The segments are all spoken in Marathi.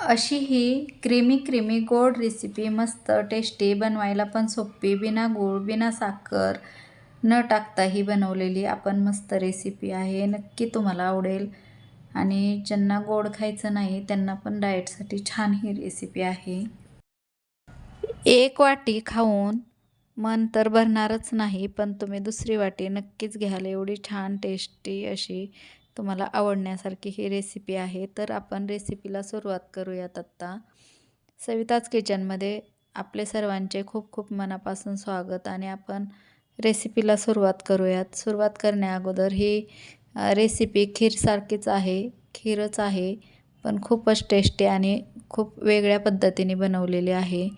अशी ही क्रीमी क्रीमी गोड रेसिपी मस्त टेस्टी बनवायला पण सोपी. बिना गूळ बिना साखर न टाकता ही बनवलेली आपण मस्त रेसिपी आहे. नक्की तुम्हाला आवडेल. आणि ज्यांना गोड खायचं नाही त्यांना पण डाएटसाठी छान ही रेसिपी आहे. एक वाटी खाऊन मन तर भरणारच नाही पण तुम्ही दुसरी वाटी नक्कीच घ्याल. एवढी छान टेस्टी अशी तुम्हाला आवडण्यासारखी ही रेसिपी आहे तर आपण रेसिपीला सुरुवात करूयात आत्ता. सविताज किचनमध्ये आपले सर्वांचे खूप खूप मनापासून स्वागत आणि आपण रेसिपीला सुरुवात करूयात. सुरुवात करण्याअगोदर ही रेसिपी खीरसारखीच आहे खीरच आहे पण खूपच टेस्टी आणि खूप वेगळ्या पद्धतीने बनवलेली आहे.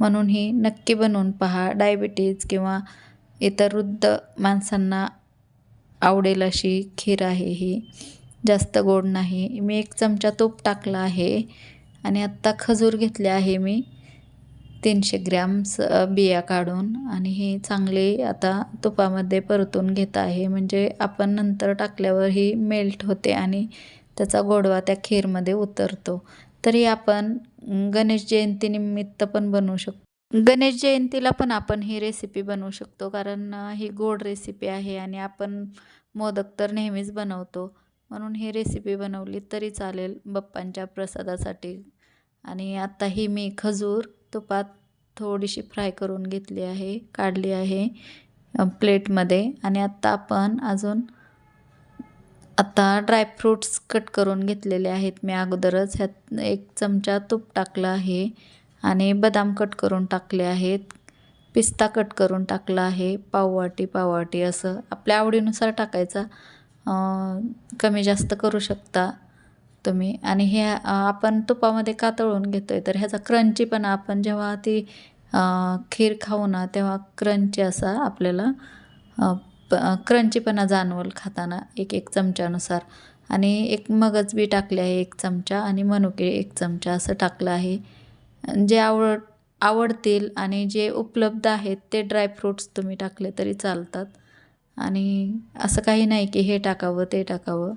म्हणून ही नक्की बनवून पहा. डायबिटीज किंवा इतर वृद्ध माणसांना आवडेल अशी खीर आहे ही. जास्त गोड नाही. मी एक चमचा तूप टाकला आहे आणि आत्ता खजूर घेतले आहे मी. तीनशे ग्रॅम्स बिया काढून आणि हे चांगले आता तुपामध्ये परतून घेत आहे. म्हणजे आपण नंतर टाकल्यावर ही मेल्ट होते आणि त्याचा गोडवा त्या खीरमध्ये उतरतो. तरी आपण गणेश जयंतीनिमित्त पण बनवू शकतो. गणेश जयंतीला पण आपण ही रेसिपी बनवू शकतो. कारण ही गोड रेसिपी आहे आणि आपण मोदक तर नेहमीच बनवतो. म्हणून ही रेसिपी बनवली तरी चालेल बप्पांच्या प्रसादासाठी. आणि आत्ता ही मी खजूर तुपात थोडीशी फ्राय करून घेतली आहे काढली आहे प्लेटमध्ये. आणि आत्ता आपण अजून आत्ता ड्रायफ्रूट्स कट करून घेतलेले आहेत. मी अगोदरच ह्यात एक चमचा तूप टाकलं आहे. आणि बदाम कट करून टाकले आहेत. पिस्ता कट करून टाकला आहे. पाववाटी पाववाटी असं आपल्या आवडीनुसार टाकायचा. कमी जास्त करू शकता तुम्ही. आणि हे आपण तुपामध्ये कातळून घेतो आहे तर ह्याचा क्रंचीपणा आपण जेव्हा ती खीर खाऊ ना तेव्हा क्रंची असा आपल्याला क्रंचीपणा जाणवल खाताना एक एक चमच्यानुसार. आणि एक मगज बी टाकले आहे एक चमचा आणि मनुके एक चमचा असं टाकलं आहे. जे आवड आवडतील आणि जे उपलब्ध आहेत ते ड्रायफ्रूट्स तुम्ही टाकले तरी चालतात. आणि असं काही नाही की हे टाकावं ते टाकावं.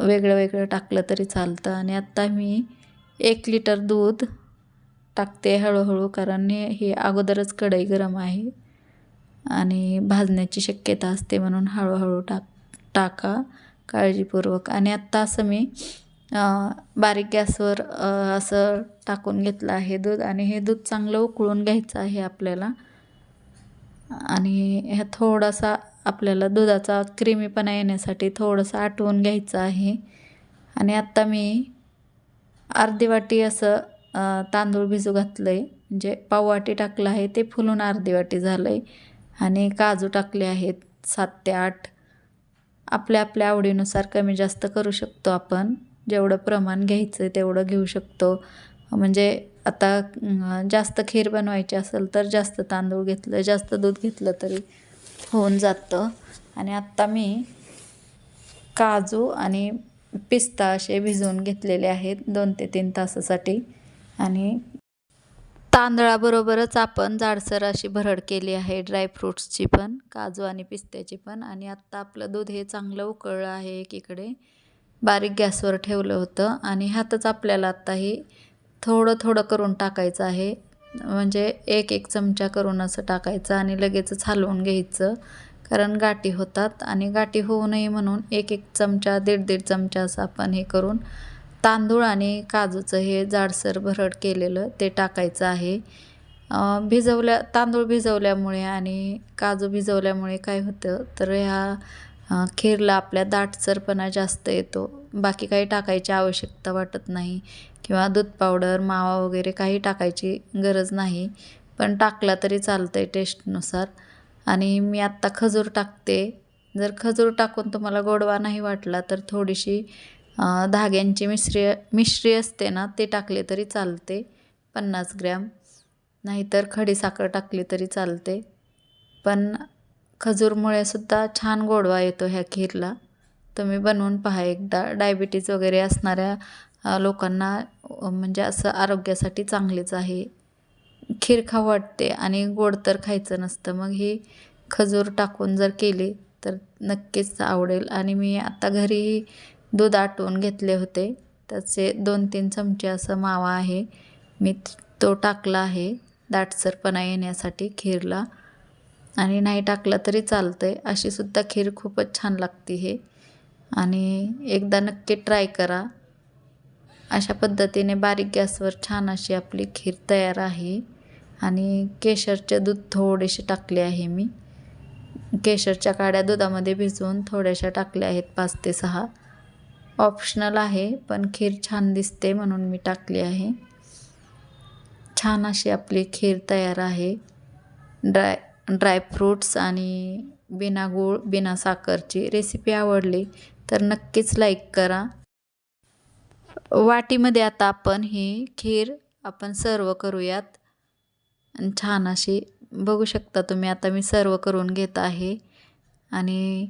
वेगळं वेगळं टाकलं तरी चालतं. आणि आत्ता मी एक लिटर दूध टाकते हळूहळू कारण हे अगोदरच कढई गरम आहे. आणि भाजण्याची शक्यता असते म्हणून हळूहळू टाक टाका. काळजीपूर्वक. आणि आत्ता असं मी बारीक गॅसवर असं टाकून घेतलं आहे दूध आणि हे दूध चांगलं उकळून घ्यायचं आहे आपल्याला. आणि ह्या थोडासा आपल्याला दुधाचा क्रीमीपणा येण्यासाठी थोडंसं आटवून घ्यायचं आहे. आणि आत्ता मी अर्धी वाटी असं तांदूळ भिजू घातलं आहे म्हणजे पाववाटी टाकलं आहे ते फुलून अर्धी वाटी झालं आहे आणि काजू टाकले आहेत सात ते आठ. आपल्या आपल्या आवडीनुसार कमी जास्त करू शकतो आपण. जेवढं प्रमाण घ्यायचं तेवढं घेऊ शकतो. म्हणजे आता जास्त खीर बनवायची असेल तर जास्त तांदूळ घेतलं जास्त दूध घेतलं तरी होऊन जातं. आणि आत्ता मी काजू आणि पिस्ता असे भिजवून घेतलेले आहेत दोन ते तीन तासासाठी. आणि तांदळाबरोबरच आपण जाडसर अशी भरड केली आहे ड्रायफ्रूट्सची पण काजू आणि पिस्त्याची पण. आणि आत्ता आपलं दूध हे चांगलं उकळलं आहे एकीकडे. बारीक गॅसवर ठेवलं होतं आणि ह्यातच आपल्याला आत्ता हे थोडं थोडं करून टाकायचं आहे. म्हणजे एक एक चमचा करून असं टाकायचं आणि लगेचच हलवून घ्यायचं. कारण गाठी होतात आणि गाठी होऊ नये म्हणून एक एक चमचा दीड दीड चमचा असं आपण हे करून तांदूळ आणि काजूचं हे जाडसर भरड केलेलं ते टाकायचं आहे. भिजवल्या तांदूळ भिजवल्यामुळे आणि काजू भिजवल्यामुळे काय होतं? तर ह्या खीरला आपल्या दाटसरपणा जास्त येतो. बाकी काही टाकायची आवश्यकता वाटत नाही. किंवा दूध पावडर मावा वगैरे काही टाकायची गरज नाही. पण टाकला तरी चालतं आहे टेस्टनुसार. आणि मी आत्ता खजूर टाकते. जर खजूर टाकून तुम्हाला गोडवा नाही वाटला तर थोडीशी धाग्यांची मिश्री मिश्री असते ना ते टाकले तरी चालते. पन्नास ग्रॅम. नाहीतर खडीसाखर टाकली तरी चालते. पण खजूरमुळे सुद्धा छान गोडवा येतो ह्या खीरला. तुम्ही बनवून पहा एकदा. डायबिटीज वगैरे असणाऱ्या लोकांना म्हणजे असं आरोग्यासाठी चांगलीच आहे. खीर खाऊ वाटते आणि गोड तर खायचं नसतं. मग ही खजूर टाकून जर केली तर नक्कीच आवडेल. आणि मी आता घरीही दूध आटवून घेतले होते. त्याचे दोन तीन चमचे असं मावा आहे. मी तो टाकला आहे. दाटसरपणा येण्यासाठी खीरला. आणि नाही टाकलं तरी चालतं आहे अशीसुद्धा खीर खूपच छान लागते हे. आणि एकदा नक्की ट्राय करा. अशा पद्धतीने बारीक गॅसवर छान अशी आपली खीर तयार आहे. आणि केशरचे दूध थोडेसे टाकले आहे मी. केशरच्या काड्या दुधामध्ये भिजवून थोड्याशा टाकल्या आहेत पाच ते सहा. ऑप्शनल आहे पण खीर छान दिसते म्हणून मी टाकली आहे. छान अशी आपली खीर तयार आहे. ड्राय ड्रायफ्रूट्स आणि बिना गूळ बिना साखरची रेसिपी आवडली तर नक्कीच लाईक करा. वाटीमध्ये आता आपण ही खीर आपण सर्व करूयात. आणि छान अशी बघू शकता तुम्ही आता मी सर्व करून घेत आहे. आणि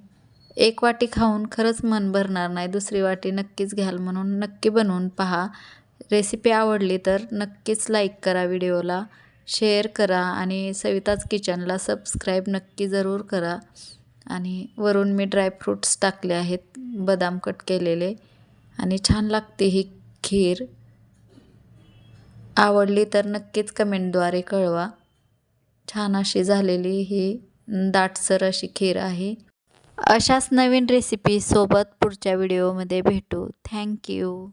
एक वाटी खाऊन खरंच मन भरणार नाही दुसरी वाटी नक्कीच घ्याल म्हणून नक्की बनवून पहा. रेसिपी आवडली तर नक्कीच लाईक करा व्हिडिओला शेअर करा आणि सविताज किचनला सबस्क्राईब नक्की जरूर करा. आणि वरून मी ड्रायफ्रूट्स टाकले आहेत बदाम कट केलेले. आणि छान लागते ही खीर. आवडली तर नक्कीच कमेंटद्वारे कळवा. छान अशी झालेली ही दाटसर अशी खीर आहे. अशाच नवीन रेसिपीसोबत पुढच्या व्हिडिओमध्ये भेटू. थँक्यू